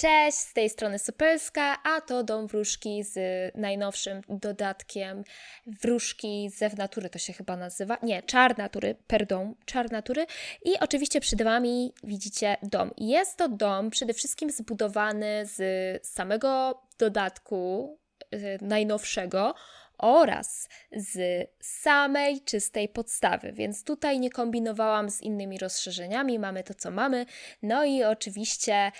Cześć, z tej strony Supelska, a to Dom Wróżki z najnowszym dodatkiem Wróżki Zew Natury, to się chyba nazywa. Nie, Czar Natury, pardon, Czar Natury. I oczywiście przed Wami widzicie dom. Jest to dom przede wszystkim zbudowany z samego dodatku y, najnowszego oraz z samej czystej podstawy, więc tutaj nie kombinowałam z innymi rozszerzeniami, mamy to co mamy. No i oczywiście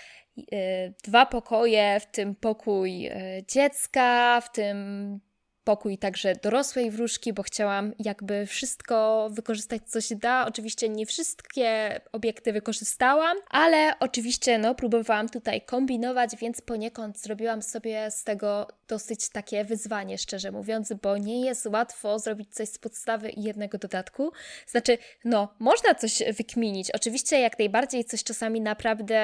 dwa pokoje, w tym pokój y, dziecka, w tym pokój także dorosłej wróżki, bo chciałam jakby wszystko wykorzystać, co się da. Oczywiście nie wszystkie obiekty wykorzystałam, ale oczywiście no, próbowałam tutaj kombinować, więc poniekąd zrobiłam sobie z tego dosyć takie wyzwanie, szczerze mówiąc, bo nie jest łatwo zrobić coś z podstawy i jednego dodatku. Znaczy, no, można coś wykminić. Oczywiście jak najbardziej coś czasami naprawdę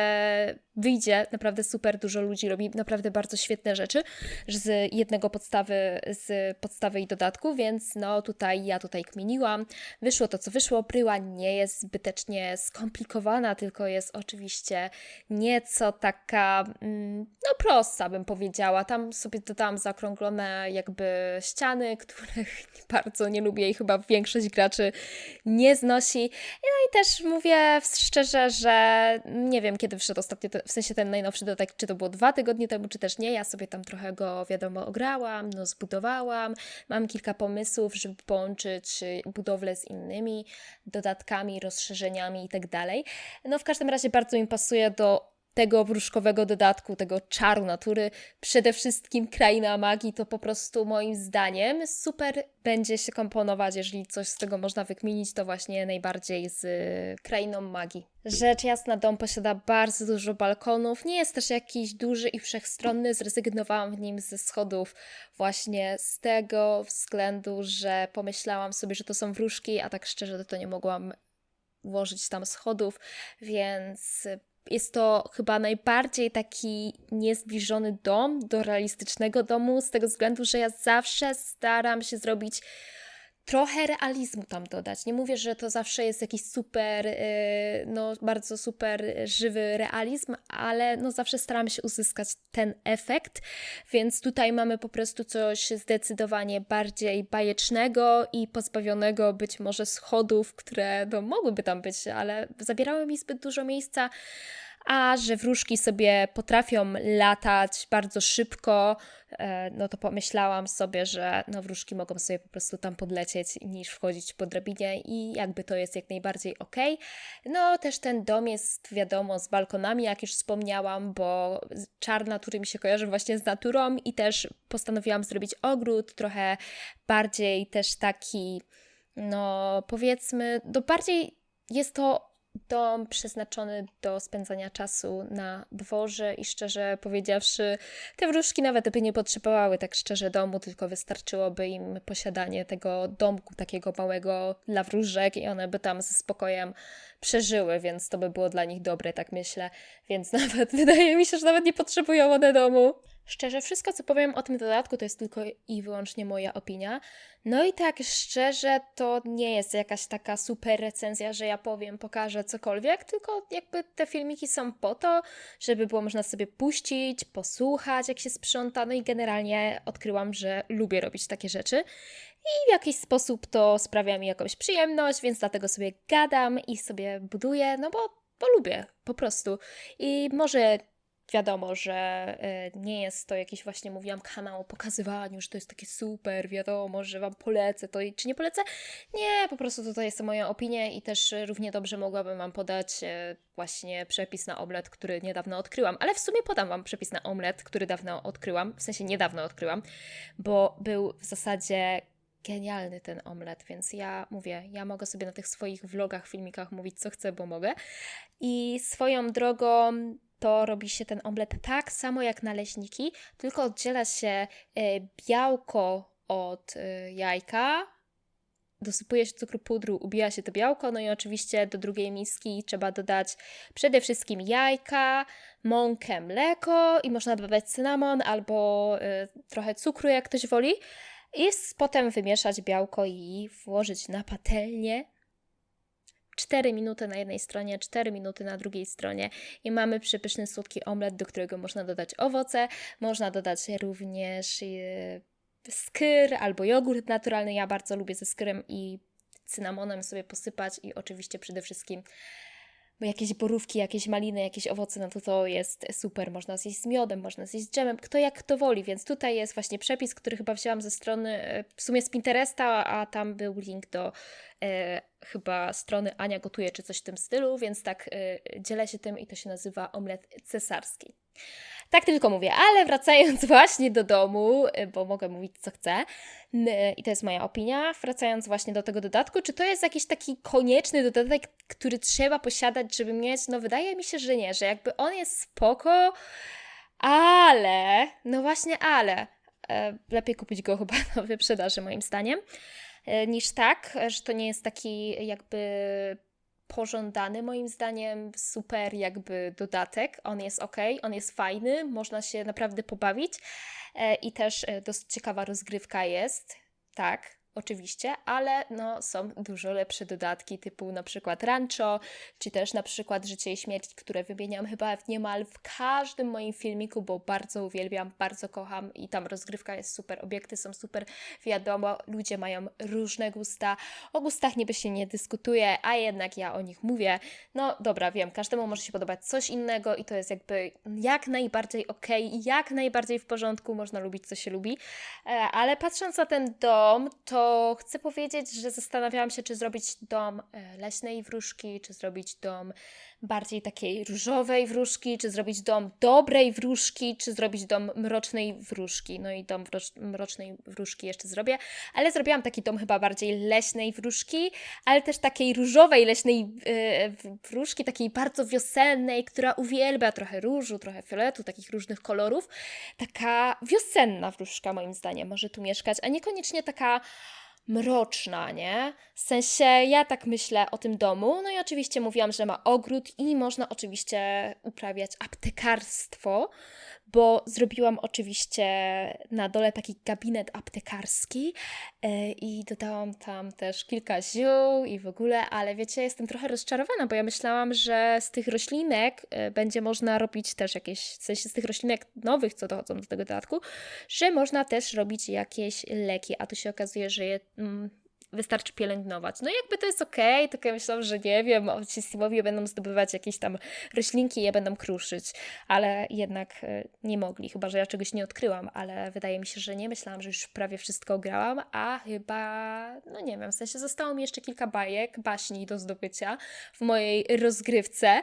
wyjdzie, naprawdę super dużo ludzi robi naprawdę bardzo świetne rzeczy z jednego podstawy, z podstawy i dodatku, więc no tutaj ja tutaj kminiłam. Wyszło to, co wyszło. Bryła nie jest zbytecznie skomplikowana, tylko jest oczywiście nieco taka, mm, no prostsza bym powiedziała. Tam sobie dodałam zaokrąglone jakby ściany, których bardzo nie lubię i chyba większość graczy nie znosi. No i też mówię szczerze, że nie wiem, kiedy wyszedł ostatnio, w sensie ten najnowszy dodatek, czy to było dwa tygodnie temu, czy też nie. Ja sobie tam trochę go, wiadomo, ograłam, no zbudowałam. Mam kilka pomysłów, żeby połączyć budowlę z innymi dodatkami, rozszerzeniami i tak dalej. No w każdym razie bardzo mi pasuje do tego wróżkowego dodatku, tego czaru natury, przede wszystkim kraina magii, to po prostu moim zdaniem super będzie się komponować, jeżeli coś z tego można wykminić, to właśnie najbardziej z krainą magii. Rzecz jasna, dom posiada bardzo dużo balkonów, nie jest też jakiś duży i wszechstronny, zrezygnowałam w nim ze schodów właśnie z tego względu, że pomyślałam sobie, że to są wróżki, a tak szczerze to nie mogłam włożyć tam schodów, więc jest to chyba najbardziej taki niezbliżony dom do realistycznego domu, z tego względu, że ja zawsze staram się zrobić trochę realizmu tam dodać. Nie mówię, że to zawsze jest jakiś super, yy, no bardzo super żywy realizm, ale no zawsze staram się uzyskać ten efekt, więc tutaj mamy po prostu coś zdecydowanie bardziej bajecznego i pozbawionego być może schodów, które no mogłyby tam być, ale zabierały mi zbyt dużo miejsca a że wróżki sobie potrafią latać bardzo szybko, no to pomyślałam sobie, że no wróżki mogą sobie po prostu tam podlecieć niż wchodzić po drabinie i jakby to jest jak najbardziej ok. No też ten dom jest wiadomo z balkonami, jak już wspomniałam, bo czar natury mi się kojarzy właśnie z naturą i też postanowiłam zrobić ogród trochę bardziej też taki no powiedzmy, do bardziej jest to dom przeznaczony do spędzania czasu na dworze i szczerze powiedziawszy, te wróżki nawet by nie potrzebowały tak szczerze domu, tylko wystarczyłoby im posiadanie tego domku takiego małego dla wróżek i one by tam ze spokojem przeżyły, więc to by było dla nich dobre, tak myślę. Więc nawet wydaje mi się, że nawet nie potrzebują one domu. Szczerze, wszystko co powiem o tym dodatku to jest tylko i wyłącznie moja opinia. No i tak szczerze, to nie jest jakaś taka super recenzja, że ja powiem, pokażę cokolwiek, tylko jakby te filmiki są po to, żeby było można sobie puścić, posłuchać, jak się sprząta. No i generalnie odkryłam, że lubię robić takie rzeczy i w jakiś sposób to sprawia mi jakąś przyjemność, więc dlatego sobie gadam i sobie buduję, no bo, bo lubię po prostu. I może wiadomo, że e, nie jest to jakiś właśnie, mówiłam, kanał o pokazywaniu, że to jest takie super, wiadomo, że Wam polecę to i czy nie polecę? Nie, po prostu tutaj jest moja opinia i też równie dobrze mogłabym Wam podać e, właśnie przepis na omlet, który niedawno odkryłam, ale w sumie podam Wam przepis na omlet, który dawno odkryłam, w sensie niedawno odkryłam, bo był w zasadzie genialny ten omlet, więc ja mówię, ja mogę sobie na tych swoich vlogach, filmikach mówić co chcę, bo mogę. I swoją drogą to robi się ten omlet tak samo jak naleśniki, tylko oddziela się e, białko od e, jajka, dosypuje się cukru pudru, ubija się to białko, no i oczywiście do drugiej miski trzeba dodać przede wszystkim jajka, mąkę, mleko i można dodać cynamon albo y, trochę cukru, jak ktoś woli. I potem wymieszać białko i włożyć na patelnię 4 minuty na jednej stronie, 4 minuty na drugiej stronie i mamy przepyszny słodki omlet, do którego można dodać owoce, można dodać również e, skyr albo jogurt naturalny. Ja bardzo lubię ze skyrem i cynamonem sobie posypać i oczywiście przede wszystkim bo jakieś borówki, jakieś maliny, jakieś owoce, no to to jest super. Można zjeść z miodem, można zjeść z dżemem, kto jak kto woli, więc tutaj jest właśnie przepis, który chyba wzięłam ze strony, e, w sumie z Pinteresta, a tam był link do e, chyba strony Ania Gotuje, czy coś w tym stylu, więc tak e, dzielę się tym i to się nazywa omlet cesarski. Tak tylko mówię, ale wracając właśnie do domu, y, bo mogę mówić co chcę, i to jest moja opinia, wracając właśnie do tego dodatku, czy to jest jakiś taki konieczny dodatek, który trzeba posiadać, żeby mieć? No wydaje mi się, że nie, że jakby on jest spoko, ale, no właśnie ale, e, lepiej kupić go chyba na wyprzedaży moim zdaniem, niż tak, że to nie jest taki jakby pożądany, moim zdaniem, super jakby dodatek. On jest ok, on jest fajny, można się naprawdę pobawić e, i też e, dosyć ciekawa rozgrywka jest. Tak, oczywiście, ale no, są dużo lepsze dodatki, typu na przykład Rancho, czy też na przykład Życie i Śmierć, które wymieniam chyba niemal w każdym moim filmiku, bo bardzo uwielbiam, bardzo kocham i tam rozgrywka jest super, obiekty są super, wiadomo, ludzie mają różne gusta, o gustach niby się nie dyskutuje, a jednak ja o nich mówię. No dobra, wiem, każdemu może się podobać coś innego i to jest jakby jak najbardziej ok, jak najbardziej w porządku, można lubić co się lubi, e, ale patrząc na ten dom, to chcę powiedzieć, że zastanawiałam się, czy zrobić dom e, leśnej wróżki, czy zrobić dom bardziej takiej różowej wróżki, czy zrobić dom dobrej wróżki, czy zrobić dom mrocznej wróżki. No i dom mrocznej wróżki jeszcze zrobię, ale zrobiłam taki dom chyba bardziej leśnej wróżki, ale też takiej różowej leśnej yy, wróżki, takiej bardzo wiosennej, która uwielbia trochę różu, trochę fioletu, takich różnych kolorów. Taka wiosenna wróżka moim zdaniem może tu mieszkać, a niekoniecznie taka mroczna, nie? W sensie ja tak myślę o tym domu. No i oczywiście mówiłam, że ma ogród i można oczywiście uprawiać aptekarstwo, bo zrobiłam oczywiście na dole taki gabinet aptekarski yy, i dodałam tam też kilka ziół i w ogóle, ale wiecie, jestem trochę rozczarowana, bo ja myślałam, że z tych roślinek yy, będzie można robić też jakieś, w sensie z tych roślinek nowych, co dochodzą do tego dodatku, że można też robić jakieś leki, a tu się okazuje, że je, mm, wystarczy pielęgnować. No jakby to jest okej, okay, tylko ja myślałam, że nie wiem, ci Simowie będą zdobywać jakieś tam roślinki i je będą kruszyć, ale jednak e, nie mogli, chyba, że ja czegoś nie odkryłam, ale wydaje mi się, że nie. Myślałam, że już prawie wszystko ograłam, a chyba, no nie wiem, w sensie zostało mi jeszcze kilka bajek, baśni do zdobycia w mojej rozgrywce.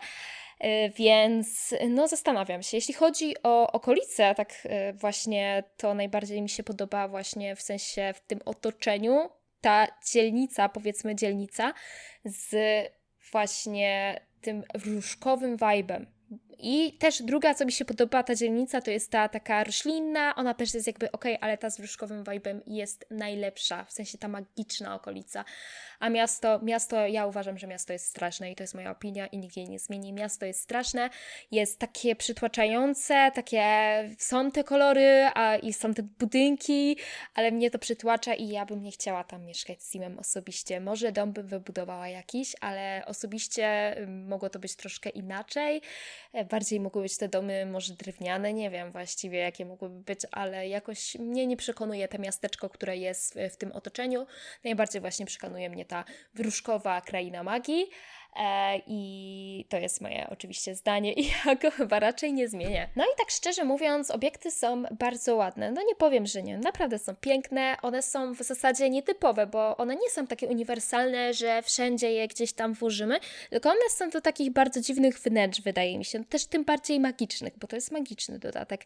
E, więc no zastanawiam się. Jeśli chodzi o okolice, tak e, właśnie to najbardziej mi się podoba właśnie w sensie w tym otoczeniu, ta dzielnica, powiedzmy dzielnica, z właśnie tym wróżkowym vibem. I też druga, co mi się podoba, ta dzielnica, to jest ta taka roślinna, ona też jest jakby ok, ale ta z wróżkowym vibem jest najlepsza, w sensie ta magiczna okolica. A miasto, miasto, ja uważam, że miasto jest straszne i to jest moja opinia i nikt jej nie zmieni. Miasto jest straszne, jest takie przytłaczające, takie są te kolory a, i są te budynki, ale mnie to przytłacza i ja bym nie chciała tam mieszkać z Simem osobiście. Może dom bym wybudowała jakiś, ale osobiście mogło to być troszkę inaczej. Bardziej mogły być te domy może drewniane, nie wiem właściwie jakie mogłyby być, ale jakoś mnie nie przekonuje to miasteczko, które jest w tym otoczeniu. Najbardziej właśnie przekonuje mnie ta wróżkowa kraina magii. E, I to jest moje oczywiście zdanie i ja go chyba raczej nie zmienię. No i tak szczerze mówiąc, obiekty są bardzo ładne. No nie powiem, że nie. Naprawdę są piękne. One są w zasadzie nietypowe, bo one nie są takie uniwersalne, że wszędzie je gdzieś tam włożymy, tylko one są do takich bardzo dziwnych wnętrz, wydaje mi się. Też tym bardziej magicznych, bo to jest magiczny dodatek.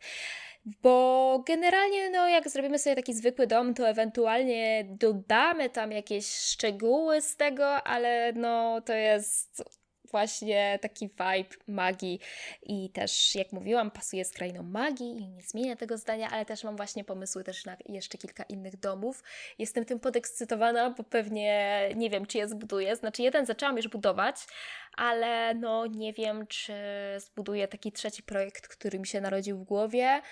Bo generalnie, no, jak zrobimy sobie taki zwykły dom, to ewentualnie dodamy tam jakieś szczegóły z tego, ale no, to jest właśnie taki vibe magii i też, jak mówiłam, pasuje z krainą magii i nie zmienię tego zdania, ale też mam właśnie pomysły też na jeszcze kilka innych domów. Jestem tym podekscytowana, bo pewnie nie wiem, czy je zbuduję. Znaczy, jeden zaczęłam już budować, ale no nie wiem, czy zbuduję taki trzeci projekt, który mi się narodził w głowie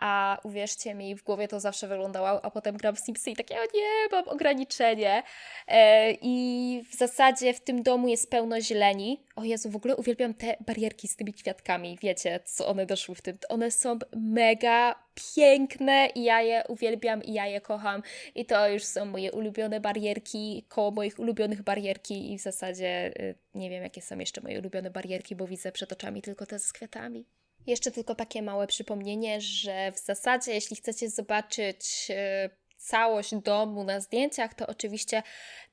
a uwierzcie mi, w głowie to zawsze wyglądało, a potem gram w Simsy i takie, o nie, mam ograniczenie. E, I w zasadzie w tym domu jest pełno zieleni. O Jezu, w ogóle uwielbiam te barierki z tymi kwiatkami. Wiecie, co one doszły w tym. One są mega piękne i ja je uwielbiam i ja je kocham. I to już są moje ulubione barierki, koło moich ulubionych barierki i w zasadzie y, nie wiem, jakie są jeszcze moje ulubione barierki, bo widzę przed oczami tylko te z kwiatami. Jeszcze tylko takie małe przypomnienie, że w zasadzie, jeśli chcecie zobaczyć y, całość domu na zdjęciach, to oczywiście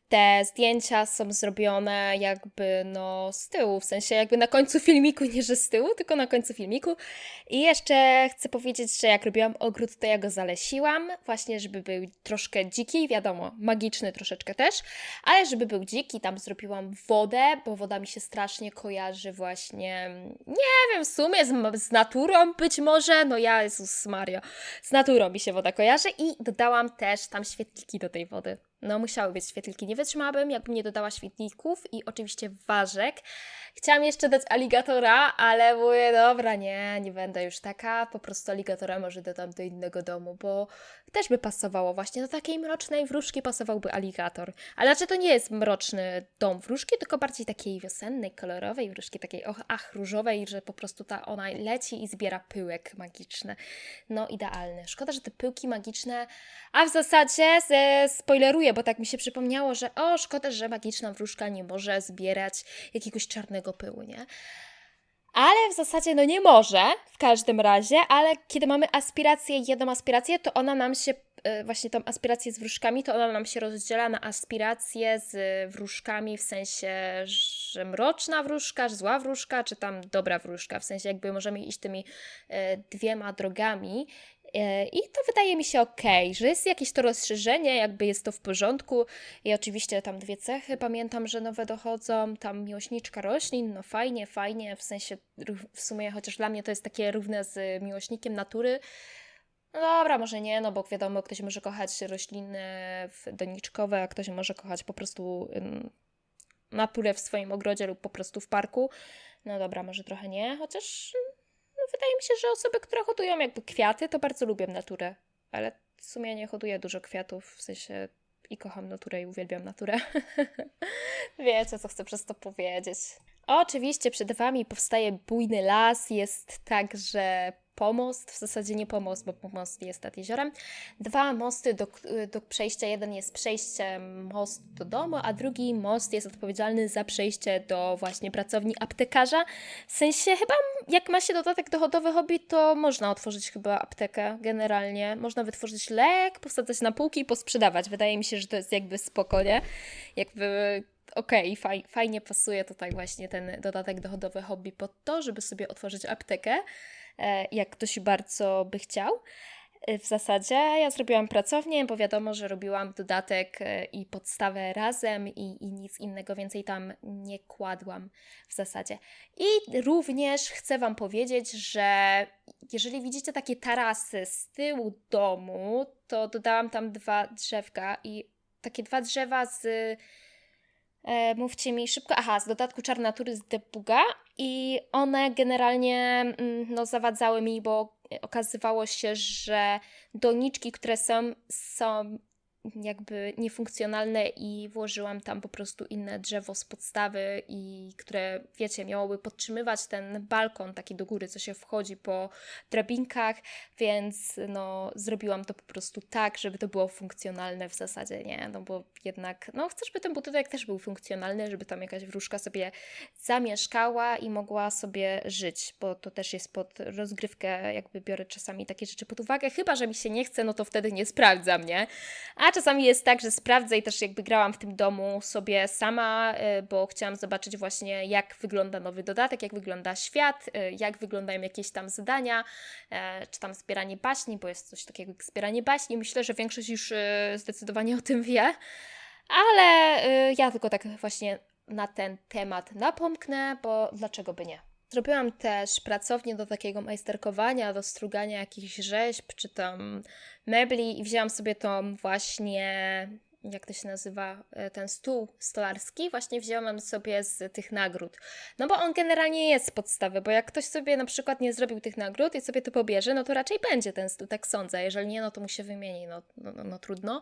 te zdjęcia są zrobione jakby no z tyłu, w sensie jakby na końcu filmiku, nie że z tyłu, tylko na końcu filmiku. I jeszcze chcę powiedzieć, że jak robiłam ogród, to ja go zalesiłam, właśnie żeby był troszkę dziki, wiadomo, magiczny troszeczkę też, ale żeby był dziki, tam zrobiłam wodę, bo woda mi się strasznie kojarzy właśnie, nie wiem, w sumie z, z naturą być może, no ja, Jezus Mario, z naturą mi się woda kojarzy i dodałam też tam świetliki do tej wody. No, musiały być świetliki. Nie wytrzymałabym, jakbym nie dodała świetlików i oczywiście ważek. Chciałam jeszcze dać aligatora, ale mówię, dobra, nie, nie będę już taka. Po prostu aligatora może dodam do innego domu, bo też by pasowało właśnie do takiej mrocznej wróżki pasowałby aligator. Ale znaczy to nie jest mroczny dom wróżki, tylko bardziej takiej wiosennej, kolorowej wróżki, takiej och, ach, różowej, że po prostu ta ona leci i zbiera pyłek magiczny. No, idealny. Szkoda, że te pyłki magiczne, a w zasadzie spoileruję, bo tak mi się przypomniało, że o, szkoda, że magiczna wróżka nie może zbierać jakiegoś czarnego pyłu, nie? Ale w zasadzie no nie może w każdym razie, ale kiedy mamy aspirację, jedną aspirację, to ona nam się, y, właśnie tą aspirację z wróżkami, to ona nam się rozdziela na aspirację z wróżkami w sensie, że mroczna wróżka, zła wróżka, czy tam dobra wróżka, w sensie jakby możemy iść tymi y, dwiema drogami E, I to wydaje mi się ok, że jest jakieś to rozszerzenie, jakby jest to w porządku. I oczywiście tam dwie cechy pamiętam, że nowe dochodzą. Tam miłośniczka roślin, no fajnie, fajnie, w sensie w sumie chociaż dla mnie to jest takie równe z miłośnikiem natury. No dobra, może nie, no bo wiadomo, ktoś może kochać rośliny doniczkowe, a ktoś może kochać po prostu naturę w swoim ogrodzie lub po prostu w parku. No dobra, może trochę nie, chociaż wydaje mi się, że osoby, które hodują jakby kwiaty, to bardzo lubią naturę. Ale w sumie nie hoduję dużo kwiatów, w sensie i kocham naturę i uwielbiam naturę. Wiecie, co chcę przez to powiedzieć. Oczywiście przed Wami powstaje bujny las, jest także pomost, w zasadzie nie pomost, bo pomost jest nad jeziorem. Dwa mosty do, do przejścia. Jeden jest przejściem most do domu, a drugi most jest odpowiedzialny za przejście do właśnie pracowni aptekarza. W sensie chyba jak ma się dodatek dochodowy hobby, to można otworzyć chyba aptekę generalnie. Można wytworzyć lek, posadzać na półki i posprzedawać. Wydaje mi się, że to jest jakby spoko, nie? Jakby okej, okay, faj, fajnie pasuje tutaj właśnie ten dodatek dochodowy hobby pod to, żeby sobie otworzyć aptekę. E, jak ktoś bardzo by chciał. E, w zasadzie ja zrobiłam pracownię, bo wiadomo, że robiłam dodatek e, i podstawę razem i, i nic innego więcej tam nie kładłam w zasadzie. I również chcę Wam powiedzieć, że jeżeli widzicie takie tarasy z tyłu domu, to dodałam tam dwa drzewka i takie dwa drzewa z E, mówcie mi szybko. Aha, z dodatku Czarnatury z debuga i one generalnie mm, no, zawadzały mi, bo okazywało się, że doniczki, które są, są jakby niefunkcjonalne i włożyłam tam po prostu inne drzewo z podstawy i które, wiecie, miałoby podtrzymywać ten balkon taki do góry, co się wchodzi po drabinkach, więc no zrobiłam to po prostu tak, żeby to było funkcjonalne w zasadzie, nie? No bo jednak, no chcę, żeby ten budynek też był funkcjonalny, żeby tam jakaś wróżka sobie zamieszkała i mogła sobie żyć, bo to też jest pod rozgrywkę, jakby biorę czasami takie rzeczy pod uwagę, chyba, że mi się nie chce, no to wtedy nie sprawdzam, nie? A czasami jest tak, że sprawdzę i też jakby grałam w tym domu sobie sama, y, bo chciałam zobaczyć właśnie jak wygląda nowy dodatek, jak wygląda świat, y, jak wyglądają jakieś tam zadania, e, czy tam zbieranie baśni, bo jest coś takiego jak zbieranie baśni. Myślę, że większość już y, zdecydowanie o tym wie, ale ja tylko tak właśnie na ten temat napomknę, bo dlaczego by nie? Zrobiłam też pracownię do takiego majsterkowania, do strugania jakichś rzeźb, czy tam mebli i wzięłam sobie tą właśnie jak to się nazywa, e, ten stół stolarski, właśnie wzięłam sobie z tych nagród. No bo on generalnie jest z podstawy, bo jak ktoś sobie na przykład nie zrobił tych nagród i sobie to pobierze, no to raczej będzie ten stół, tak sądzę. Jeżeli nie, no to mu się wymieni, no, no, no, no trudno.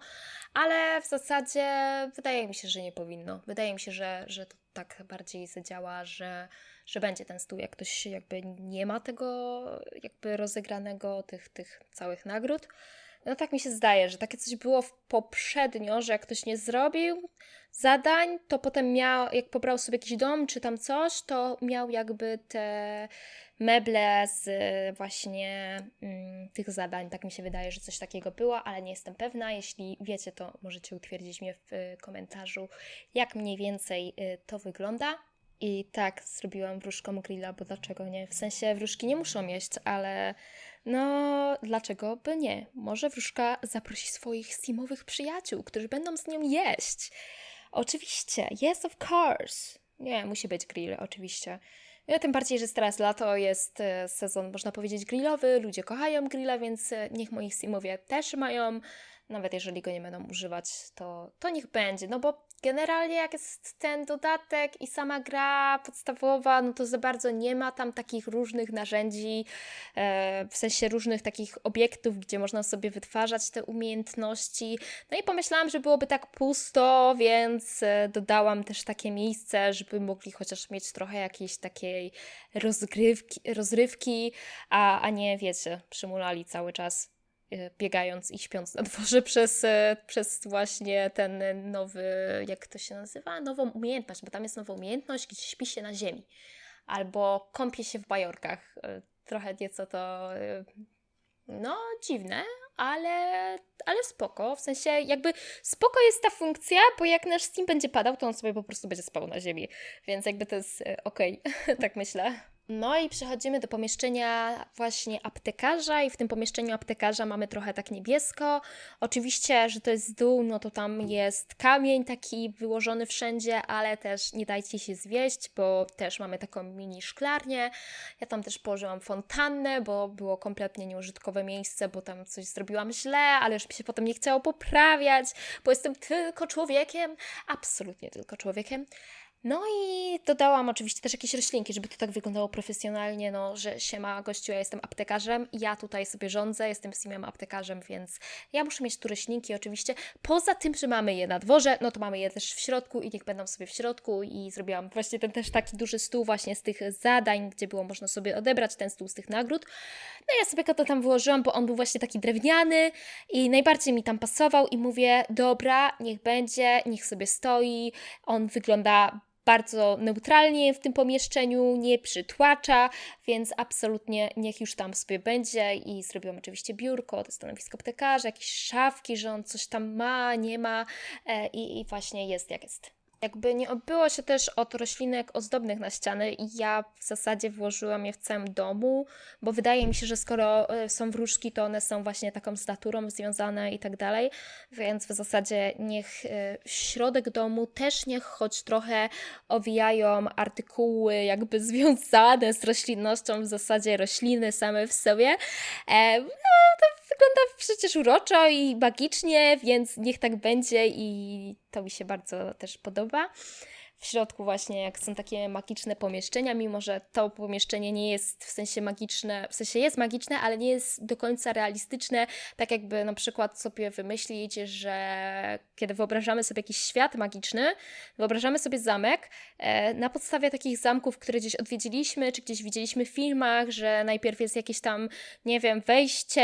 Ale w zasadzie wydaje mi się, że nie powinno. Wydaje mi się, że, że to tak bardziej zadziała, że, że będzie ten stół, jak ktoś jakby nie ma tego jakby rozegranego, tych, tych całych nagród. No tak mi się zdaje, że takie coś było poprzednio, że jak ktoś nie zrobił zadań, to potem miał, jak pobrał sobie jakiś dom czy tam coś, to miał jakby te meble z właśnie mm, tych zadań. Tak mi się wydaje, że coś takiego było, ale nie jestem pewna. Jeśli wiecie, to możecie utwierdzić mnie w y, komentarzu, jak mniej więcej y, to wygląda. I tak zrobiłam wróżką grilla, bo dlaczego nie? W sensie wróżki nie muszą jeść, ale no dlaczego by nie? Może wróżka zaprosi swoich steamowych przyjaciół, którzy będą z nią jeść. Oczywiście, yes of course. Nie, musi być grill, oczywiście. No, tym bardziej, że teraz lato jest e, sezon, można powiedzieć, grillowy, ludzie kochają grilla, więc e, niech moi steamowie też mają. Nawet jeżeli go nie będą używać, to, to niech będzie. No bo generalnie jak jest ten dodatek i sama gra podstawowa, no to za bardzo nie ma tam takich różnych narzędzi, e, w sensie różnych takich obiektów, gdzie można sobie wytwarzać te umiejętności. No i pomyślałam, że byłoby tak pusto, więc e, dodałam też takie miejsce, żeby mogli chociaż mieć trochę jakiejś takiej rozgrywki, rozrywki, a, a nie, wiecie, przymulali cały czas. E, biegając i śpiąc na dworze przez, e, przez właśnie ten nowy, jak to się nazywa, nową umiejętność, bo tam jest nowa umiejętność, gdzie śpi się na ziemi. Albo kąpie się w bajorkach. E, trochę nieco to, no, dziwne, ale, ale spoko. W sensie jakby spoko jest ta funkcja, bo jak nasz Steam będzie padał, to on sobie po prostu będzie spał na ziemi. Więc jakby to jest okej, okay. tak myślę. No i przechodzimy do pomieszczenia właśnie aptekarza i w tym pomieszczeniu aptekarza mamy trochę tak niebiesko. Oczywiście, że to jest dół, no to tam jest kamień taki wyłożony wszędzie, ale też nie dajcie się zwieść, bo też mamy taką mini szklarnię. Ja tam też położyłam fontannę, bo było kompletnie nieużytkowe miejsce, bo tam coś zrobiłam źle, ale już mi się potem nie chciało poprawiać, bo jestem tylko człowiekiem, absolutnie tylko człowiekiem. No i dodałam oczywiście też jakieś roślinki, żeby to tak wyglądało profesjonalnie, no, że się ma gościu, ja jestem aptekarzem, ja tutaj sobie rządzę, jestem simem aptekarzem, więc ja muszę mieć tu roślinki oczywiście. Poza tym, że mamy je na dworze, no to mamy je też w środku i niech będą sobie w środku i zrobiłam właśnie ten też taki duży stół właśnie z tych zadań, gdzie było można sobie odebrać ten stół z tych nagród. No ja sobie to tam wyłożyłam, bo on był właśnie taki drewniany i najbardziej mi tam pasował i mówię, dobra, niech będzie, niech sobie stoi, on wygląda bardzo neutralnie w tym pomieszczeniu, nie przytłacza, więc absolutnie niech już tam sobie będzie i zrobiłam oczywiście biurko, to stanowisko aptekarza, jakieś szafki, że on coś tam ma, nie ma e, i, i właśnie jest jak jest. Jakby nie odbyło się też od roślinek ozdobnych na ściany i ja w zasadzie włożyłam je w całym domu, bo wydaje mi się, że skoro e, są wróżki, to one są właśnie taką z naturą związane i tak dalej, więc w zasadzie niech e, środek domu też niech choć trochę owijają artykuły jakby związane z roślinnością, w zasadzie rośliny same w sobie. E, no, to wygląda przecież uroczo i magicznie, więc niech tak będzie i to mi się bardzo też podoba w środku właśnie, jak są takie magiczne pomieszczenia, mimo że to pomieszczenie nie jest w sensie magiczne, w sensie jest magiczne, ale nie jest do końca realistyczne, tak jakby na przykład sobie wymyślić, że kiedy wyobrażamy sobie jakiś świat magiczny, wyobrażamy sobie zamek e, na podstawie takich zamków, które gdzieś odwiedziliśmy, czy gdzieś widzieliśmy w filmach, że najpierw jest jakieś tam, nie wiem, wejście,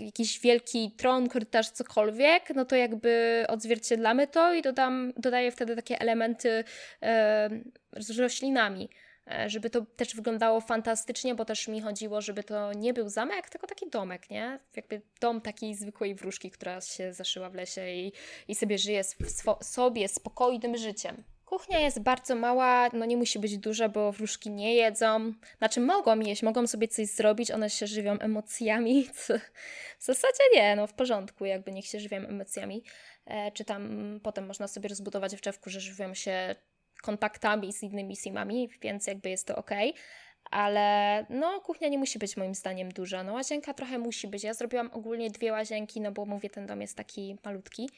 jakiś wielki tron, korytarz, cokolwiek, no to jakby odzwierciedlamy to i dodam, dodaję wtedy takie elementy z roślinami, e, żeby to też wyglądało fantastycznie, bo też mi chodziło, żeby to nie był zamek, tylko taki domek, nie? Jakby dom takiej zwykłej wróżki, która się zaszyła w lesie i, i sobie żyje swo- sobie spokojnym życiem. Kuchnia jest bardzo mała, no nie musi być duża, bo wróżki nie jedzą. Znaczy mogą jeść, mogą sobie coś zrobić, one się żywią emocjami. W zasadzie nie, no w porządku, jakby niech się żywią emocjami. E, czy tam potem można sobie rozbudować w drzewku, że żywią się kontaktami z innymi simami, więc jakby jest to ok. Ale no, kuchnia nie musi być moim zdaniem duża. No, łazienka trochę musi być. Ja zrobiłam ogólnie dwie łazienki, no bo mówię, ten dom jest taki malutki.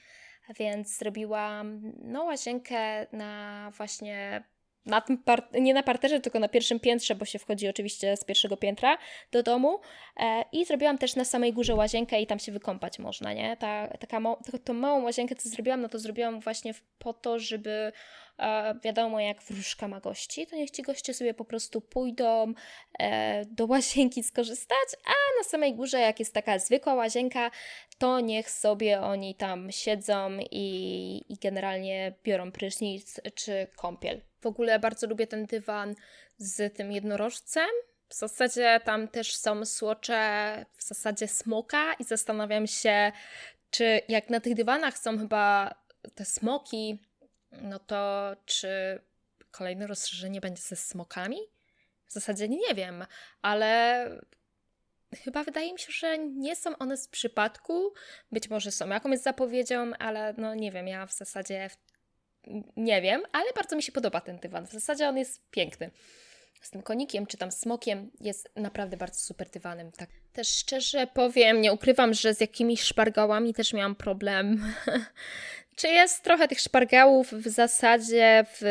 więc zrobiłam no, łazienkę na właśnie na tym nie na parterze, tylko na pierwszym piętrze, bo się wchodzi oczywiście z pierwszego piętra do domu. E, I zrobiłam też na samej górze łazienkę i tam się wykąpać można, nie? Ta, taka ma- tą małą łazienkę, co zrobiłam, no to zrobiłam właśnie po to, żeby e, wiadomo, jak wróżka ma gości, to niech ci goście sobie po prostu pójdą e, do łazienki skorzystać, a na samej górze, jak jest taka zwykła łazienka, to niech sobie oni tam siedzą i, i generalnie biorą prysznic czy kąpiel. W ogóle bardzo lubię ten dywan z tym jednorożcem. W zasadzie tam też są słocze w zasadzie smoka i zastanawiam się, czy jak na tych dywanach są chyba te smoki, no to czy kolejne rozszerzenie będzie ze smokami? W zasadzie nie wiem, ale chyba wydaje mi się, że nie są one z przypadku. Być może są jakąś zapowiedzią, ale no nie wiem, ja w zasadzie. Nie wiem, ale bardzo mi się podoba ten dywan. W zasadzie on jest piękny. Z tym konikiem czy tam smokiem jest naprawdę bardzo super dywanem. Tak. Też szczerze powiem, nie ukrywam, że z jakimiś szpargałami też miałam problem. czy jest trochę tych szpargałów w zasadzie w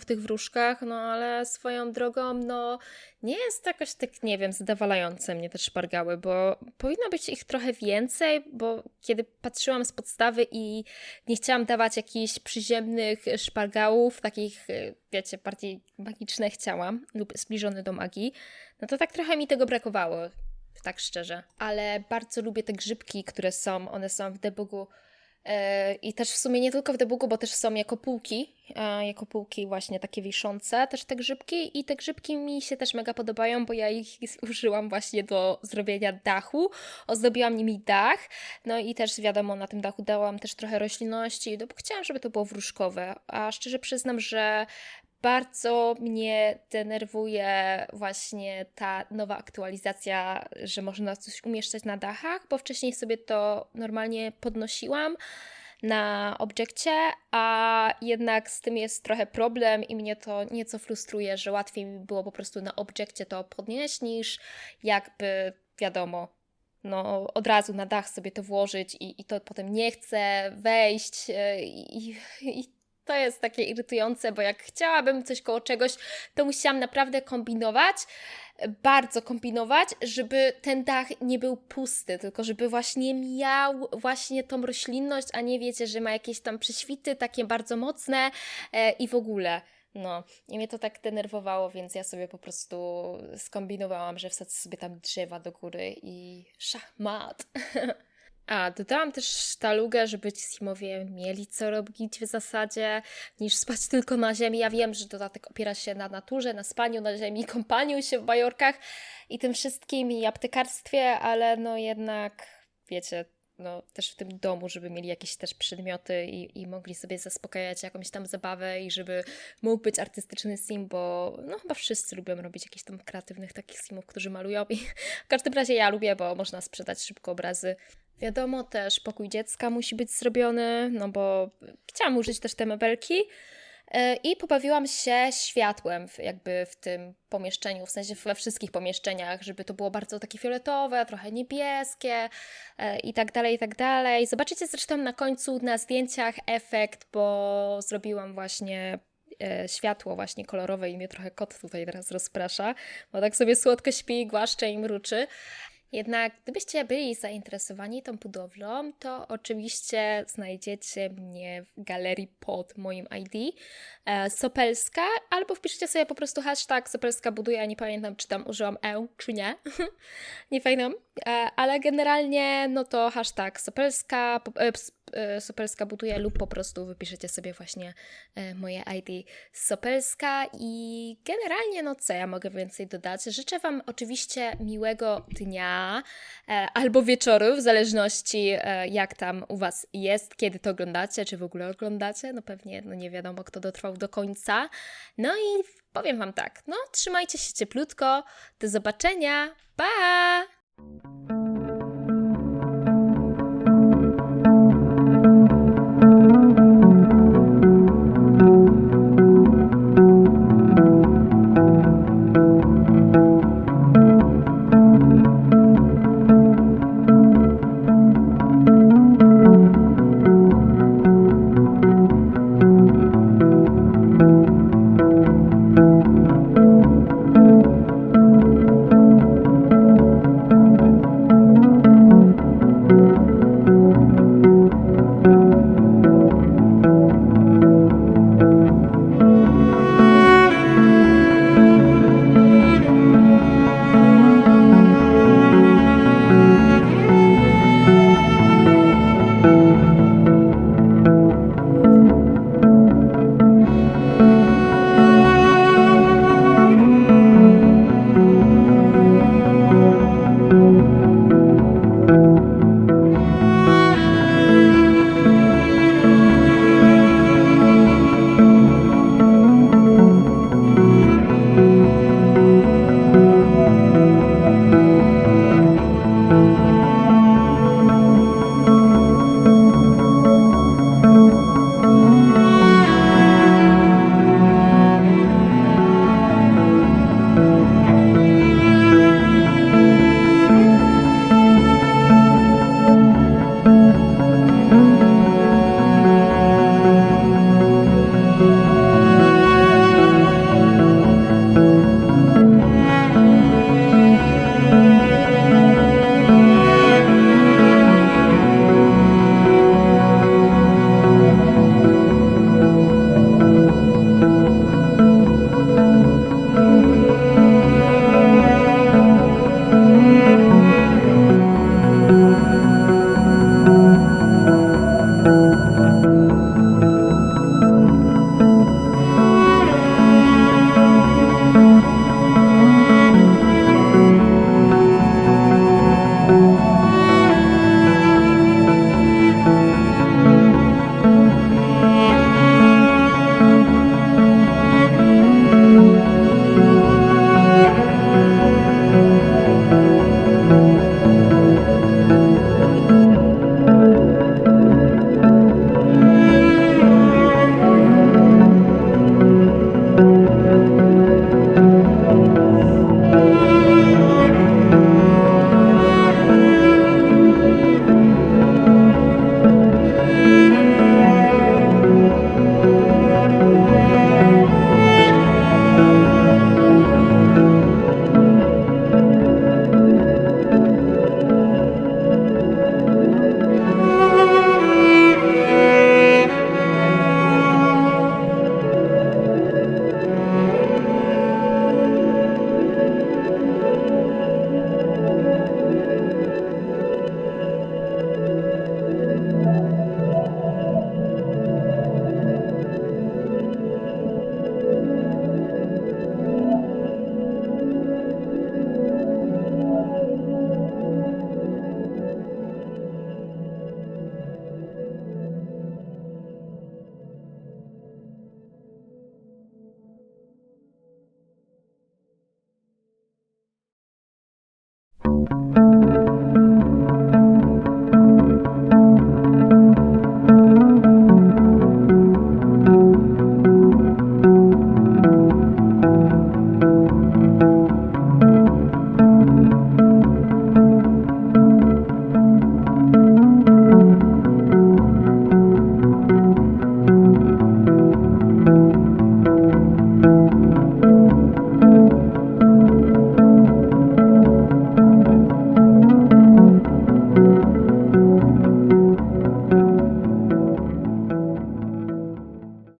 w tych wróżkach, no ale swoją drogą, no nie jest jakoś tak, nie wiem, zadowalające mnie te szpargały, bo powinno być ich trochę więcej, bo kiedy patrzyłam z podstawy i nie chciałam dawać jakichś przyziemnych szpargałów, takich, y, wiecie, bardziej magiczne chciałam lub zbliżone do magii, no to tak trochę mi tego brakowało, tak szczerze. Ale bardzo lubię te grzybki, które są, one są w debugu I też w sumie nie tylko w debugu, bo też są jako półki, e, jako półki właśnie takie wiszące, też te grzybki. I te grzybki mi się też mega podobają, bo ja ich użyłam właśnie do zrobienia dachu, ozdobiłam nimi dach, no i też wiadomo na tym dachu dałam też trochę roślinności, no bo chciałam, żeby to było wróżkowe, a szczerze przyznam, że bardzo mnie denerwuje właśnie ta nowa aktualizacja, że można coś umieszczać na dachach, bo wcześniej sobie to normalnie podnosiłam na obiekcie, a jednak z tym jest trochę problem i mnie to nieco frustruje, że łatwiej mi było po prostu na obiekcie to podnieść niż jakby wiadomo, no, od razu na dach sobie to włożyć i, i to potem nie chce wejść e, i, i to jest takie irytujące, bo jak chciałabym coś koło czegoś, to musiałam naprawdę kombinować, bardzo kombinować, żeby ten dach nie był pusty, tylko żeby właśnie miał właśnie tą roślinność, a nie wiecie, że ma jakieś tam prześwity takie bardzo mocne e, i w ogóle. No, i mnie to tak denerwowało, więc ja sobie po prostu skombinowałam, że wsadzę sobie tam drzewa do góry i szachmat. A, dodałam też sztalugę, żeby Simowie mieli co robić w zasadzie, niż spać tylko na ziemi. Ja wiem, że dodatek opiera się na naturze, na spaniu na ziemi, kąpaniu się w bajorkach i tym wszystkim i aptekarstwie, ale no jednak, wiecie, no też w tym domu, żeby mieli jakieś też przedmioty i, i mogli sobie zaspokajać jakąś tam zabawę i żeby mógł być artystyczny sim, bo no chyba wszyscy lubią robić jakichś tam kreatywnych takich simów, którzy malują i w każdym razie ja lubię, bo można sprzedać szybko obrazy Wiadomo też, pokój dziecka musi być zrobiony, no bo chciałam użyć też te mebelki. E, I pobawiłam się światłem, jakby w tym pomieszczeniu, w sensie we wszystkich pomieszczeniach, żeby to było bardzo takie fioletowe, trochę niebieskie e, i tak dalej, i tak dalej. Zobaczycie zresztą na końcu na zdjęciach efekt, bo zrobiłam właśnie e, światło właśnie kolorowe i mnie trochę kot tutaj teraz rozprasza, bo tak sobie słodko śpi, głaszcze i mruczy. Jednak gdybyście byli zainteresowani tą budowlą, to oczywiście znajdziecie mnie w galerii pod moim ID e, Sopelska, albo wpiszcie sobie po prostu hashtag Sopelska buduje, nie pamiętam czy tam użyłam E, czy nie, nie pamiętam, e, ale generalnie no to hashtag Sopelska, e, E, Sopelska buduje lub po prostu wypiszecie sobie właśnie e, moje ID Sopelska i generalnie no co ja mogę więcej dodać? Życzę Wam oczywiście miłego dnia e, albo wieczoru, w zależności jak tam u Was jest, kiedy to oglądacie, czy w ogóle oglądacie, no pewnie no nie wiadomo kto dotrwał do końca. No i powiem Wam tak, no trzymajcie się cieplutko, do zobaczenia, pa!